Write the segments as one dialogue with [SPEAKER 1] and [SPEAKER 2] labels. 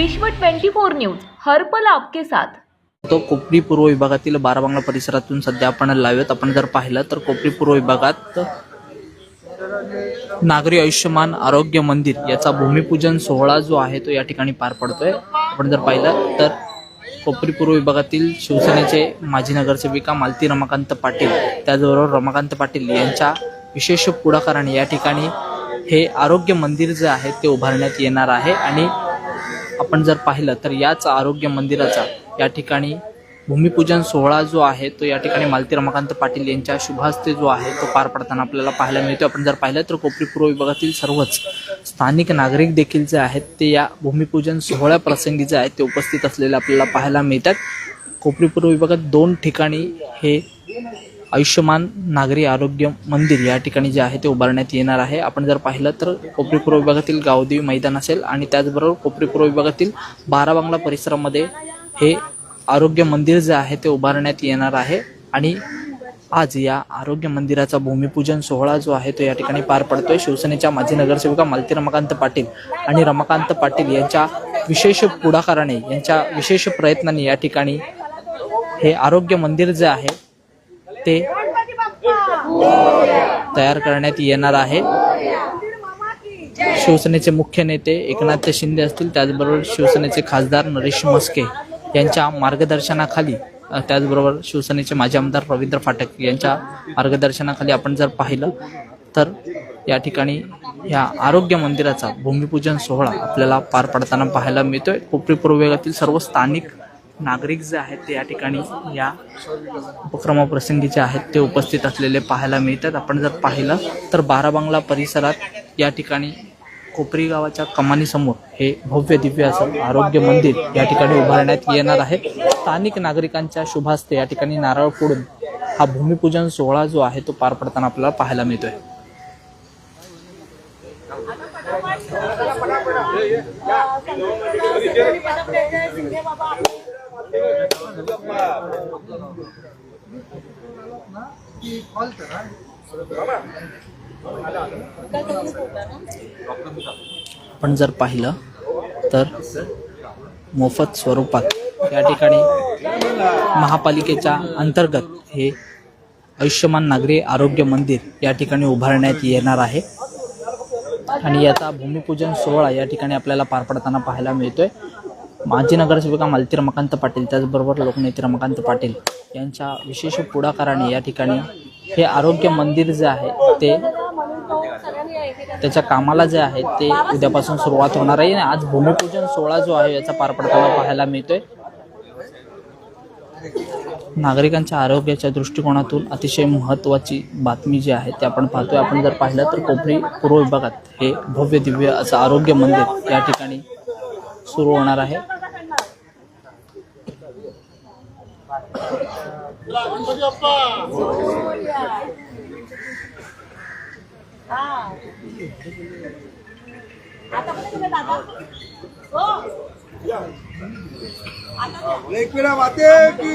[SPEAKER 1] विश्व 24 न्यूज हरपल आपके साथ.
[SPEAKER 2] तो कोपरी पूर्व विभागातील बाराबांगला परिसरातून सध्या आपण लावत. आपण जर पाहिलं तर कोपरी पूर्व विभागात नागरी आयुष्यमान आरोग्य मंदिर याचा भूमिपूजन सोहळा जो आहे तो या ठिकाणी पार पडतोय. आपण जर पाहिलं तर कोपरी पूर्व विभागातील शिवसेनेचे माजी नगरसेविका मालती रमाकांत पाटील त्याचबरोबर रमाकांत पाटील यांच्या विशेष पुढाकाराने या ठिकाणी हे आरोग्य मंदिर जे आहे ते उभारण्यात येणार आहे. आणि आपण जर पाहिलं तर याच आरोग्य मंदिराचा या ठिकाणी भूमिपूजन सोहळा जो आहे तो या ठिकाणी मालती रमाकांत पाटील यांच्या शुभहस्ते जो आहे तो पार पडताना आपल्याला पाहायला मिळतो आपण जर पाहिलं तर कोपरी पूर्व विभागातील सर्वच स्थानिक नागरिक देखील जे आहेत ते या भूमिपूजन सोहळ्याप्रसंगी जे आहेत ते उपस्थित असलेले आपल्याला पाहायला मिळतात. कोपरी पूर्व विभागात दोन ठिकाणी हे आयुष्यमान नागरी आरोग्य मंदिर या ठिकाणी जे आहे ते उभारण्यात येणार आहे. आपण जर पाहिलं तर कोपरीपूर्व विभागातील गावदेवी मैदान असेल आणि त्याचबरोबर कोपरीपूर्व विभागातील बाराबांगला परिसरामध्ये हे आरोग्य मंदिर जे आहे ते उभारण्यात येणार आहे. आणि आज या आरोग्य मंदिराचा भूमिपूजन सोहळा जो आहे तो या ठिकाणी पार पडतोय. शिवसेनेच्या माजी नगरसेविका मालती रमाकांत पाटील आणि रमाकांत पाटील यांच्या विशेष पुढाकाराने यांच्या विशेष प्रयत्नांनी या ठिकाणी हे आरोग्य मंदिर जे आहे ते तयार करण्यात येणार आहे. शिवसेनेचे मुख्य नेते एकनाथ शिंदे असतील त्याचबरोबर शिवसेनेचे खासदार नरेश मस्के यांच्या मार्गदर्शनाखाली त्याचबरोबर शिवसेनेचे माजी आमदार रवींद्र फाटक यांच्या मार्गदर्शनाखाली आपण जर पाहिलं तर या ठिकाणी या आरोग्य मंदिराचा भूमिपूजन सोहळा आपल्याला पार पडताना पाहायला मिळतोय. कोपरी पूर्वेगातील सर्व स्थानिक नागरिक जे आहेत ते या ठिकाणी या उपक्रमाप्रसंगी जे आहेत ते उपस्थित असलेले पाहायला मिळतात. आपण जर पाहिलं तर बाराबांगला परिसरात या ठिकाणी कोपरी गावाच्या कमानीसमोर हे भव्य दिव्य असं आरोग्य मंदिर या ठिकाणी उभारण्यात येणार आहे. स्थानिक नागरिकांच्या शुभास्ते या ठिकाणी नारळ फोडून हा भूमिपूजन सोहळा जो आहे तो पार पडताना आपल्याला पाहायला मिळतोय. आपण जर पाहिलं तर मोफत स्वरूपात या ठिकाणी महापालिकेच्या अंतर्गत हे आयुष्यमान नागरी आरोग्य मंदिर या ठिकाणी उभारण्यात येणार आहे. आणि याचा भूमिपूजन सोहळा या ठिकाणी आपल्याला पार पडताना पाहायला मिळतोय. माजी नगरसेविका मालती रमाकांत पाटील त्याचबरोबर लोकनेते रमाकांत पाटील यांच्या विशेष पुढाकाराने या ठिकाणी हे आरोग्य मंदिर जे आहे ते त्याच्या कामाला जे आहे ते उद्यापासून सुरुवात होणार आहे. आणि आज भूमिपूजन सोहळा जो आहे याचा पार पडताना पाहायला मिळतोय. नागरिकांच्या आरोग्याच्या दृष्टिकोनातून अतिशय महत्त्वाची बातमी जी आहे ते आपण पाहतोय. आपण जर पाहिलं तर कोपरी पूर्व विभागात हे भव्य दिव्य असं आरोग्य मंदिर या ठिकाणी सुरू होणार आहे.
[SPEAKER 3] एकविरा माते की?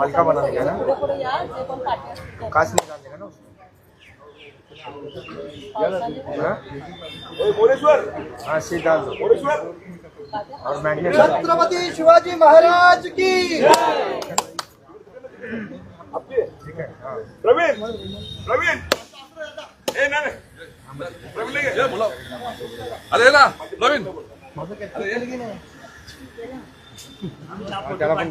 [SPEAKER 3] हल्का बना ना? कांच निकाल देगा ना उसमें हाँ? सीट डाल दो और मैग्नेट छत्रपति शिवाजी महाराज की ठीक है
[SPEAKER 4] प्रवीण प्रवीण ए बोला अरे ना प्रवीण
[SPEAKER 3] त्याला पण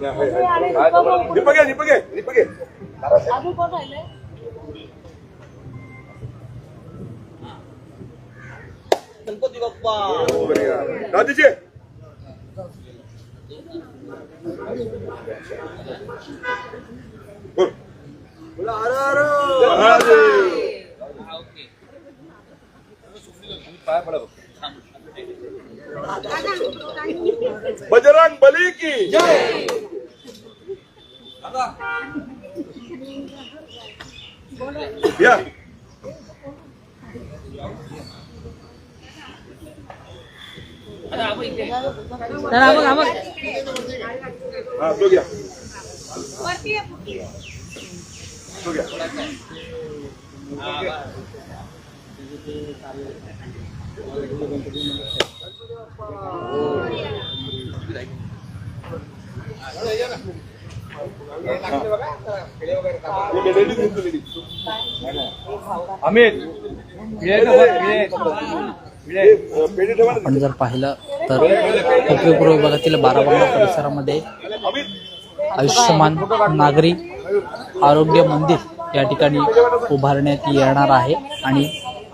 [SPEAKER 3] जा.
[SPEAKER 4] दीपक आहे दीपक आहे दीपक आहे राधेचे बोल. महाराज. बजरंग बली की या हा तो घ्या तो घ्या लेडीज घेतो लेडीज
[SPEAKER 3] अमित
[SPEAKER 2] आपण जर पाहिलं तर कोपरी पूर्व विभागातील बाराबंगा परिसरामध्ये आयुष्यमान नागरी आरोग्य मंदिर या ठिकाणी उभारण्यात येणार आहे आणि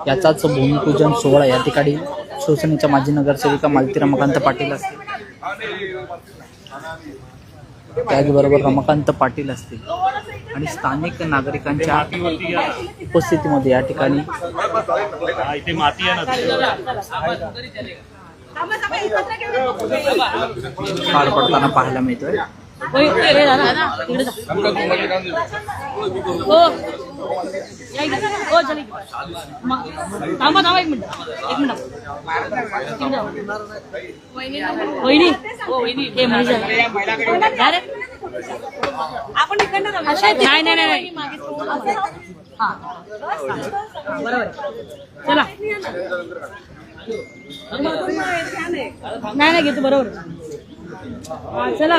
[SPEAKER 2] याचाच भूमिपूजन सोहळा या ठिकाणी शिवसेनेच्या माजी नगरसेविका मालती रमाकांत पाटील असतील. त्याचबरोबर रमाकांत पाटील असतील. आणि स्थानिक नागरिकांच्या उपस्थितीमध्ये या ठिकाणी पार पडताना पाहायला मिळतोय. हो.
[SPEAKER 5] थांबा थांबा एक मिनिट एक मिनिट वहिनी वहिनी हे म्हणजे आपण नाही नाही नाही हा बरोबर चला नाही नाही घेतो बरोबर हा, चला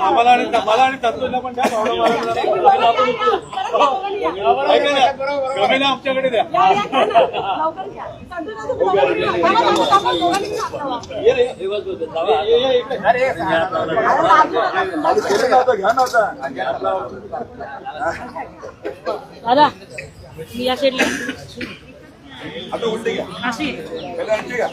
[SPEAKER 4] आम्हाला आणि मला आणि तत्वज्ञ पण द्या भावना आमच्याकडे द्या घ्या नव्हतं.
[SPEAKER 5] दादा मी या शेडला
[SPEAKER 4] आता उलटे घ्या.
[SPEAKER 5] अशी.
[SPEAKER 4] पहिला उलटे घ्या.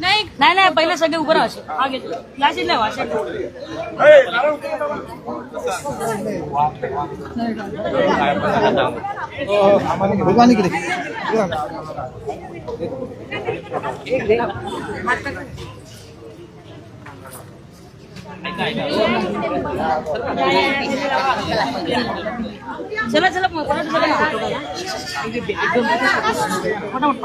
[SPEAKER 5] नाही नाही नाही पहिले सगळे उभं राहा असे. हा घेतो या साईडला व्हा साईडला
[SPEAKER 4] ए, नारळ उलटे घ्या.
[SPEAKER 5] मग, परत चला ना. फटाफट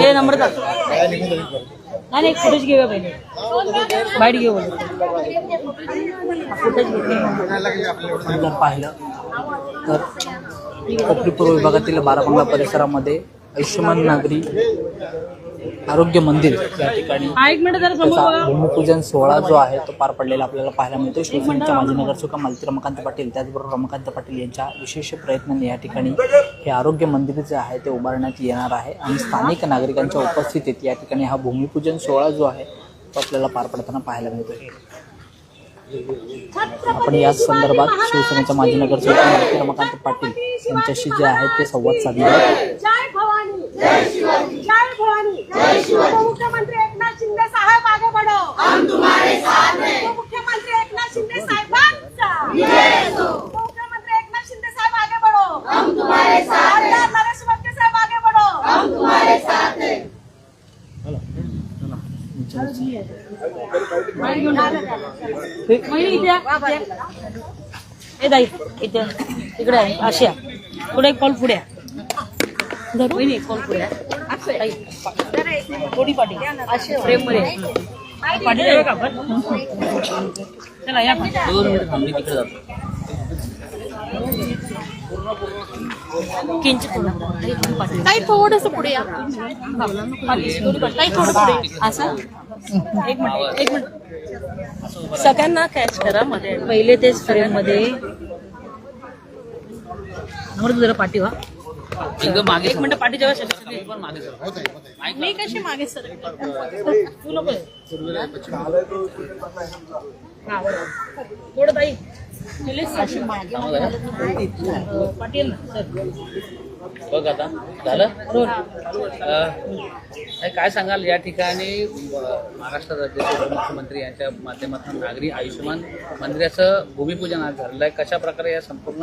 [SPEAKER 5] हे नंबर टाक. नाही नाही फुटेज घेऊया पहिले. बाईट घेऊ
[SPEAKER 2] जर पाहिलं तर कोपरी पूर्व विभागातील बाराबंगला परिसरामध्ये आयुष्यमान नागरी आरोग्य मंदिर या ठिकाणी त्याचा भूमिपूजन सोहळा जो आहे तो पार पडलेला आपल्याला पाहायला मिळतो शिवसेनेच्या माजी नगरसेवक मालती रमाकांत पाटील त्याचबरोबर रमाकांत पाटील यांच्या विशेष प्रयत्नांनी या ठिकाणी हे आरोग्य मंदिर जे आहे ते उभारण्यात येणार आहे आणि स्थानिक नागरिकांच्या उपस्थितीत या ठिकाणी हा भूमिपूजन सोहळा जो आहे तो आपल्याला पार पडताना पाहायला मिळतोय. आपण या संदर्भात शिवसेनेच्या माजी नगरसेवक मालती रमाकांत पाटील यांच्याशी जे आहे ते संवाद साधणार आहेत.
[SPEAKER 6] जय भवानी जय शिवाजी जय भवानी जय शिवाजी मुख्यमंत्री एकनाथ शिंदे साहेब आगे बढ़ो हम तुम्हारे साथ हैं मुख्यमंत्री एकनाथ शिंदे साहेबांचा मुख्यमंत्री एकनाथ शिंदे साहेब आगे बढ़ो हम तुम्हारे साथ हैं नरेश वक्के साहेब आगे बढ़ो हम तुम्हारे साथ हैं
[SPEAKER 5] वहिनी इथे या. ए दाई इथे इकडे आहे आशिया पुढे एक कॉल पुढे आहे. वहिनी एक कॉल पुढे आहे. ताई, थोडी का आपण? चला या.
[SPEAKER 2] दोन मिनिट थांबली तिकडे जातो
[SPEAKER 5] किंचित पुढे. थोडी
[SPEAKER 6] या
[SPEAKER 5] पाठी, थोडी पुढे. असं? एक मिनिट एक मिनिट. सगळ्यांना कॅच करा मध्ये. पहिले तेच फ्रेममध्ये. जरा पाठी व्हा.
[SPEAKER 2] एकदम मागे
[SPEAKER 5] एक मिनिट पाठी जेव्हा मी कशी मागे सर? तू नको. थोडं मागे अं, पाटील ना सर.
[SPEAKER 7] बघ आता झालं? नाही, काय सांगाल? या ठिकाणी महाराष्ट्र राज्याचे उपमुख्यमंत्री यांच्या माध्यमातून नागरी आयुष्यमान मंदिराचं भूमिपूजन आज झालेलं आहे. कशा प्रकारे या संपूर्ण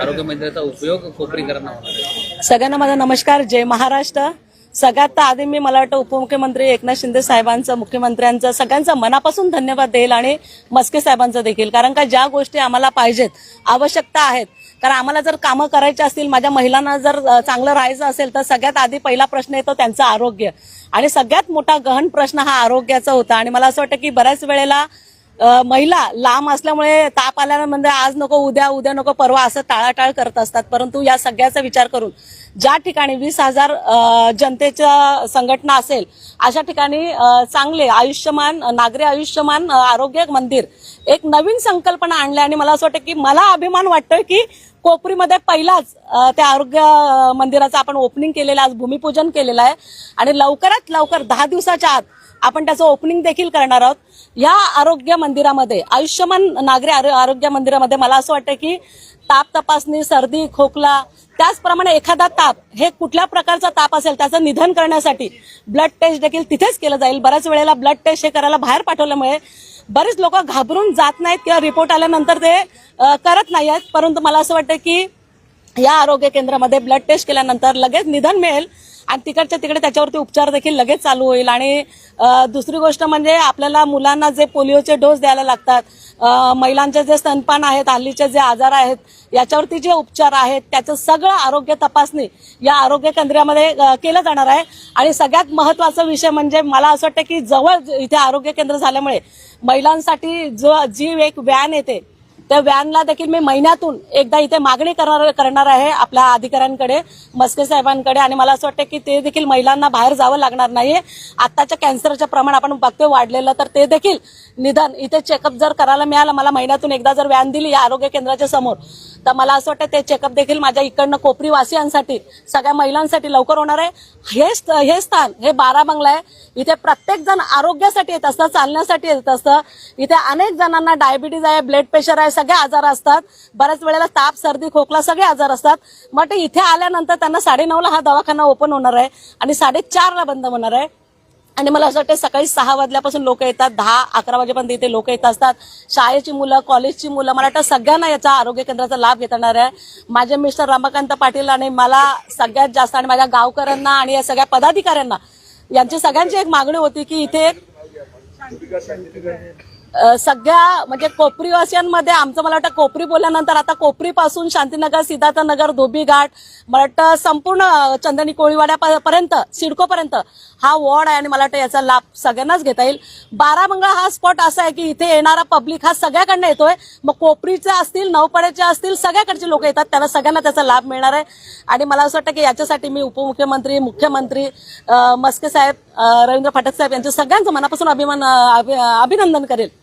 [SPEAKER 7] आरोग्य मंदिराचा उपयोग कोपरीकरांना होणार आहे?
[SPEAKER 5] सगळ्यांना माझा नमस्कार. जय महाराष्ट्र. सगळ्यात तर आधी मी मला वाटतं उपमुख्यमंत्री एकनाथ शिंदे साहेबांचं मुख्यमंत्र्यांचं सगळ्यांचं मनापासून धन्यवाद देईल आणि मस्के साहेबांचं देखील. कारण का ज्या गोष्टी आम्हाला पाहिजेत आवश्यकता आहेत कारण आम्हाला जर कामं करायची असतील माझ्या महिलांना जर चांगलं राहायचं असेल तर सगळ्यात आधी पहिला प्रश्न येतो त्यांचं आरोग्य. आणि सगळ्यात मोठा गहन प्रश्न हा आरोग्याचा होता. आणि मला असं वाटतं की बऱ्याच वेळेला महिला लांब असल्यामुळे ताप आल्यानंतर आज नको उद्या उद्या नको परवा असं टाळाटाळ करत असतात. परंतु या सगळ्याचा विचार करून ज्या ठिकाणी वीस हजार जनतेच्या संघटना असेल अशा ठिकाणी चांगले आयुष्यमान नागरी आयुष्यमान आरोग्य मंदिर एक नवीन संकल्पना आणली आणि मला असं वाटतं की मला अभिमान वाटतोय की कोपरीमध्ये पहिलाच त्या आरोग्य मंदिराचं आपण ओपनिंग केलेलं आहे, आज भूमिपूजन केलेलं आहे. आणि लवकरात लवकर दहा दिवसाच्या आत आपण त्याचं ओपनिंग देखील करणार आहोत. या आरोग्य मंदिरामध्ये आयुष्यमान नागरी आरोग्य मंदिरामध्ये मला असं वाटतं की ताप तपासणी सर्दी खोकला त्याचप्रमाणे एखादा ताप हे कुठल्या प्रकारचा ताप असेल त्याचं निधन करण्यासाठी ब्लड टेस्ट देखील तिथेच केलं जाईल. बऱ्याच वेळेला ब्लड टेस्ट हे करायला बाहेर पाठवल्यामुळे बरेच लोक घाबरून जात नाहीत किंवा रिपोर्ट आल्यानंतर ते करत नाही आहेत परंतु मला असं वाटतं की या आरोग्य केंद्रामध्ये ब्लड टेस्ट केल्यानंतर लगेच निधन मिळेल. आणि तिकडच्या तिकडे त्याच्यावरती उपचार देखील लगेच चालू होईल. आणि दुसरी गोष्ट म्हणजे आपल्याला मुलांना जे पोलिओचे डोस द्यायला लागतात महिलांचे जे स्तनपान आहेत हल्लीचे जे आजार आहेत याच्यावरती जे उपचार आहेत त्याचं सगळं आरोग्य तपासणी या आरोग्य केंद्रामध्ये केलं जाणार आहे. आणि सगळ्यात महत्त्वाचा विषय म्हणजे मला असं वाटतं की जवळ इथे आरोग्य केंद्र झाल्यामुळे महिलांसाठी जो जी एक व्हॅन येते त्या व्हॅनला देखील मी महिन्यातून एकदा इथे मागणी करणार करणार आहे आपल्या अधिकाऱ्यांकडे मस्के साहेबांकडे. आणि मला असं वाटतं की ते देखील महिलांना बाहेर जावं लागणार नाहीये. आताच्या कॅन्सरचं प्रमाण आपण बघतोय वाढलेलं तर ते देखील निदान इथे चेकअप जर करायला मिळालं मला महिन्यातून एकदा जर व्यान दिली या आरोग्य केंद्राच्या समोर तर मला असं वाटतं ते चेकअप देखील माझ्या इकडनं कोपरी वासियांसाठी सगळ्या महिलांसाठी लवकर होणार आहे. हे हे स्थान हे बारा बंगला आहे. इथे प्रत्येक जण आरोग्यासाठी येत असतं चालण्यासाठी येत असतं. इथे अनेक जणांना डायबिटीज आहे ब्लड प्रेशर आहे सगळे आजार असतात. बऱ्याच वेळेला ताप सर्दी खोकला सगळे आजार असतात. मग ते इथे आल्यानंतर त्यांना साडेनऊला हा दवाखाना ओपन होणार आहे आणि साडेचारला बंद होणार आहे. आणि मला असं वाटतं सकाळी सहा वाजल्यापासून लोक येतात दहा अकरा वाजेपर्यंत इथे लोक येत असतात. शाळेची मुलं कॉलेजची मुलं मला वाटतं सगळ्यांना याचा आरोग्य केंद्राचा लाभ घेता आहे माझे मिस्टर रमाकांत पाटील आणि मला सगळ्यात जास्त आणि माझ्या गावकऱ्यांना आणि या सगळ्या पदाधिकाऱ्यांना यांची सगळ्यांची एक मागणी होती की इथे सगळ्या म्हणजे कोपरीवासियांमध्ये आमचं मला वाटतं कोपरी बोलल्यानंतर आता कोपरीपासून शांतीनगर सिद्धार्थनगर धोबी घाट मला वाटतं संपूर्ण चंदनी कोळीवाड्यापर्यंत सिडकोपर्यंत हा वॉर्ड आहे आणि मला वाटतं याचा लाभ सगळ्यांनाच घेता येईल. बारामंगळा हा स्पॉट असा आहे की इथे येणारा पब्लिक हा सगळ्याकडनं येतोय. मग कोपरीचे असतील नवपड्याचे असतील सगळ्याकडचे लोक येतात. त्यांना सगळ्यांना त्याचा लाभ मिळणार आहे. आणि मला असं वाटतं की याच्यासाठी मी उपमुख्यमंत्री मुख्यमंत्री मस्के साहेब रवींद्र फाटक साहेब यांचं सगळ्यांचं मनापासून अभिमान अभि- अभिनंदन करेल.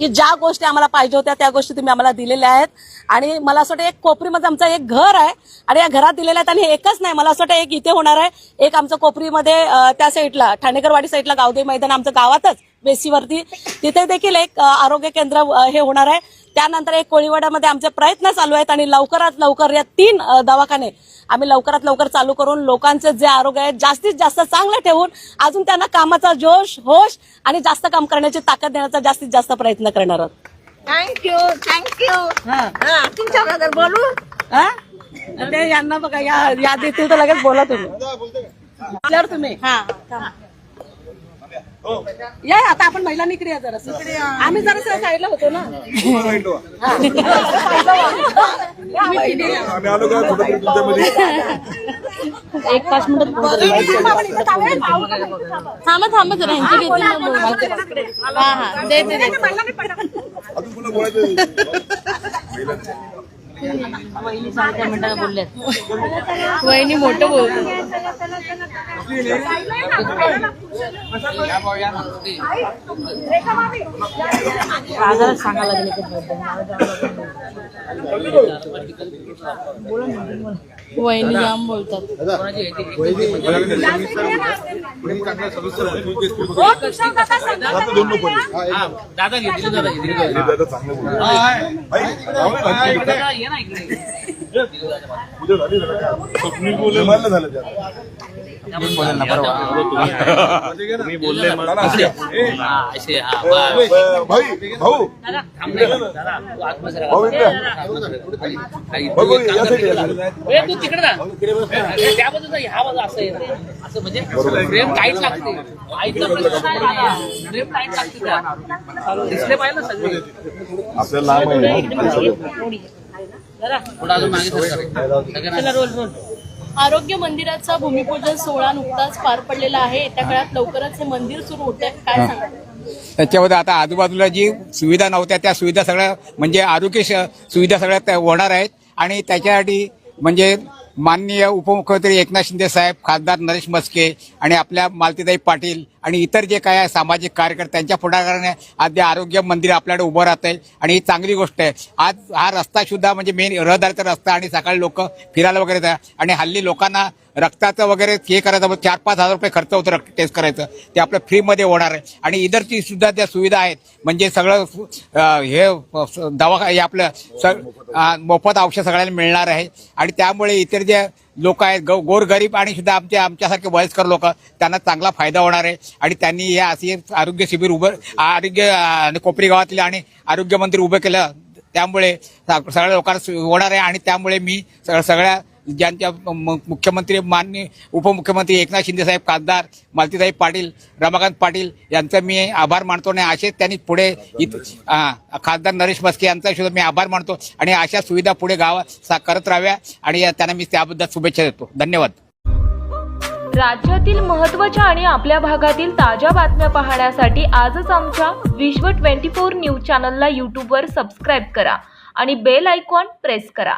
[SPEAKER 5] की ज्या गोष्टी आम्हाला पाहिजे होत्या त्या गोष्टी तुम्ही आम्हाला दिलेल्या आहेत. आणि मला असं वाटतं एक कोपरीमध्ये आमचं एक घर आहे. आणि या घरात दिलेल्या आहेत आणि एकच नाही मला असं वाटतं एक इथे होणार आहे. एक आमचं कोपरीमध्ये त्या साईडला ठाणेकरवाडी साईडला गावदेवी मैदान आमचं गावातच बेसीवरती तिथे देखील एक आरोग्य केंद्र हे होणार आहे. त्यानंतर एक कोळीवाड्यामध्ये आमचे प्रयत्न चालू आहेत आणि लवकरात लवकर या तीन दवाखाने आम्ही लवकरात लवकर चालू करून लोकांचे जे आरोग्य आहे जास्तीत जास्त चांगलं ठेवून अजून त्यांना कामाचा जोश होश आणि जास्त काम करण्याची ताकद देण्याचा जास्तीत जास्त प्रयत्न करणार आहोत.
[SPEAKER 6] थँक्यू थँक्यू
[SPEAKER 5] हा.
[SPEAKER 6] तुमच्याबद्दल बोलू?
[SPEAKER 5] हा? ते यांना बघा या या देतील तर लगेच बोला तुम्ही. बोलल्यावर तुम्ही. या या, आता आपण महिलांनी इकडे या जरा आम्ही जरा साईडला होतो ना हा. एक पाच मिनिट?
[SPEAKER 8] थांबा थांबा जरा ह्यांची घेते ना बोल हा हा दे वहिनी साडेचार मिनिटाला बोलल्यात वहिनी मोठं
[SPEAKER 6] रेखा.
[SPEAKER 8] बाजारात सांगायला लागले वहिनी जाम बोलतात.
[SPEAKER 7] ती?
[SPEAKER 6] हो, दादा सांगा.
[SPEAKER 7] हा, दादा घे
[SPEAKER 9] बोलले
[SPEAKER 4] असे.
[SPEAKER 7] हा हा
[SPEAKER 4] भाऊ. भाऊ
[SPEAKER 7] तू तिकडे. त्या ह्या बाजू असं असं म्हणजे फ्रेम टाईट लागते फ्रेम टाईट लागते. दिसले पाहिजे ना सगळे.
[SPEAKER 4] आपल्याला लांब आहे
[SPEAKER 7] जरा थोडं अजून मागे सरका. सगळ्यांना रोल रोल.
[SPEAKER 8] आरोग्य मंदिराचा भूमिपूजन सोहळा नुकताच पार पडलेला आहे. येत्या काळात लवकरच हे मंदिर सुरू होते काय सांगा
[SPEAKER 10] त्याच्यामध्ये आता आजूबाजूला जी सुविधा नव्हत्या त्या सुविधा सगळ्या म्हणजे आरोग्य सुविधा सगळ्या त्या होणार आहेत. आणि त्याच्यासाठी म्हणजे माननीय उपमुख्यमंत्री एकनाथ शिंदे साहेब खासदार नरेश मस्के आणि आपल्या मालतीदाई पाटील आणि इतर जे काय आहे सामाजिक कार्यकर्ते त्यांच्या पुढाकाराने आज आरोग्य मंदिर आपल्याकडे उभं राहत आहे आणि ही चांगली गोष्ट आहे. आज हा रस्ता सुद्धा म्हणजे मेन रहदारीचा रस्ता आणि सकाळी लोक फिरायला वगैरे जा आणि हल्ली लोकांना रक्ताचं वगैरे हे करायचं चार पाच हजार रुपये खर्च होतो रक्त टेस्ट करायचं. ते आपलं फ्रीमध्ये होणार आहे. आणि इतरची सुद्धा त्या सुविधा आहेत. म्हणजे सगळं हे दवा हे आपलं सग मोफत औषध सगळ्यांना मिळणार आहे. आणि त्यामुळे इतर जे लोक आहेत गो गोरगरीब आणि सुद्धा आमच्या आमच्यासारखे वयस्कर लोक त्यांना चांगला फायदा होणार आहे. आणि त्यांनी हे असे आरोग्य शिबिर उभं आरोग्य कोपरी गावातले आणि आरोग्यमंत्री उभं केलं. त्यामुळे सगळ्या लोकांना सु- होणार आहे. आणि त्यामुळे मी सगळ्या ज्यांच्या म- मुख्यमंत्री माननीय उपमुख्यमंत्री एकनाथ शिंदेसाहेब खासदार मालतीसाहेब पाटील रमाकांत पाटील यांचा मी आभार मानतो आणि असेच त्यांनी पुढे इत- खासदार नरेश मस्के यांचा सुद्धा मी आभार मानतो आणि अशा सुविधा पुढे गावा सा- करत राहाव्या आणि त्यांना मी त्याबद्दल शुभेच्छा देतो. धन्यवाद.
[SPEAKER 1] राज्यातील महत्त्वाच्या आणि आपल्या भागातील ताज्या बातम्या पाहण्यासाठी आजच आमच्या विश्व 24 न्यूज चॅनलला यूट्यूबवर सबस्क्राईब करा आणि बेल आयकॉन प्रेस करा.